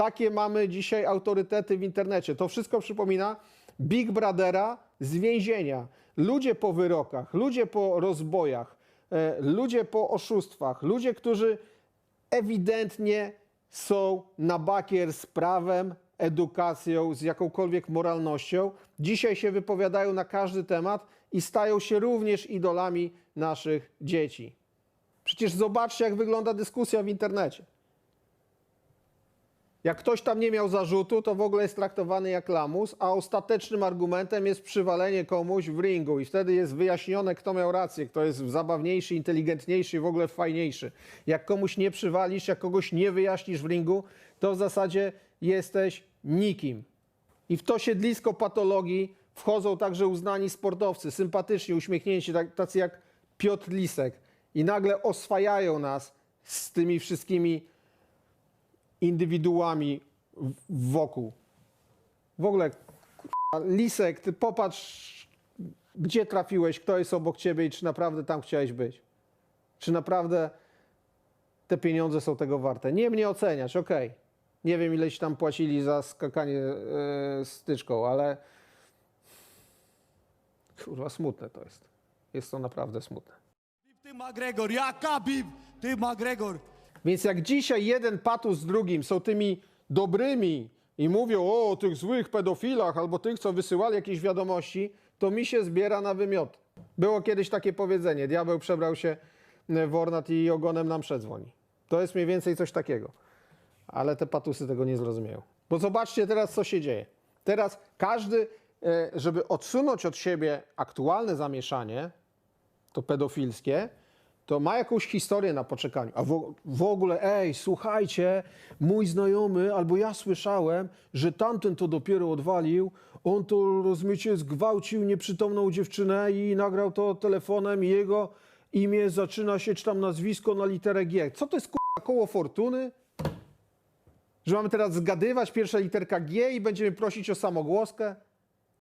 takie mamy dzisiaj autorytety w internecie. To wszystko przypomina Big Brothera z więzienia. Ludzie po wyrokach, ludzie po rozbojach, e, ludzie po oszustwach, ludzie, którzy ewidentnie są na bakier z prawem, edukacją, z jakąkolwiek moralnością. Dzisiaj się wypowiadają na każdy temat i stają się również idolami naszych dzieci. Przecież zobaczcie, jak wygląda dyskusja w internecie. Jak ktoś tam nie miał zarzutu, to w ogóle jest traktowany jak lamus, a ostatecznym argumentem jest przywalenie komuś w ringu i wtedy jest wyjaśnione, kto miał rację, kto jest zabawniejszy, inteligentniejszy i w ogóle fajniejszy. Jak komuś nie przywalisz, jak kogoś nie wyjaśnisz w ringu, to w zasadzie jesteś nikim. I w to siedlisko patologii wchodzą także uznani sportowcy, sympatyczni, uśmiechnięci, tak- tacy jak Piotr Lisek. I nagle oswajają nas z tymi wszystkimi indywiduami wokół. W ogóle, k***a, Lisek, ty popatrz, gdzie trafiłeś, kto jest obok ciebie i czy naprawdę tam chciałeś być. Czy naprawdę te pieniądze są tego warte. Nie mnie oceniać, okej. Nie wiem, ile ci tam płacili za skakanie e, styczką, ale kurwa, smutne to jest. Jest to naprawdę smutne. Ty McGregor, ja Khabib, ty McGregor. Więc jak dzisiaj jeden patus z drugim są tymi dobrymi i mówią o tych złych pedofilach albo tych, co wysyłali jakieś wiadomości, to mi się zbiera na wymiot. Było kiedyś takie powiedzenie, diabeł przebrał się w ornat i ogonem nam przedzwoni. To jest mniej więcej coś takiego. Ale te patusy tego nie zrozumieją. Bo zobaczcie teraz, co się dzieje. Teraz każdy, e, żeby odsunąć od siebie aktualne zamieszanie, to pedofilskie, to ma jakąś historię na poczekaniu. A w, w ogóle, ej, słuchajcie, mój znajomy, albo ja słyszałem, że tamten to dopiero odwalił, on to, rozumiecie, zgwałcił nieprzytomną dziewczynę i nagrał to telefonem i jego imię zaczyna się, czy tam nazwisko na literę G. Co to jest k***a, koło fortuny? Że mamy teraz zgadywać pierwsza literka G i będziemy prosić o samogłoskę?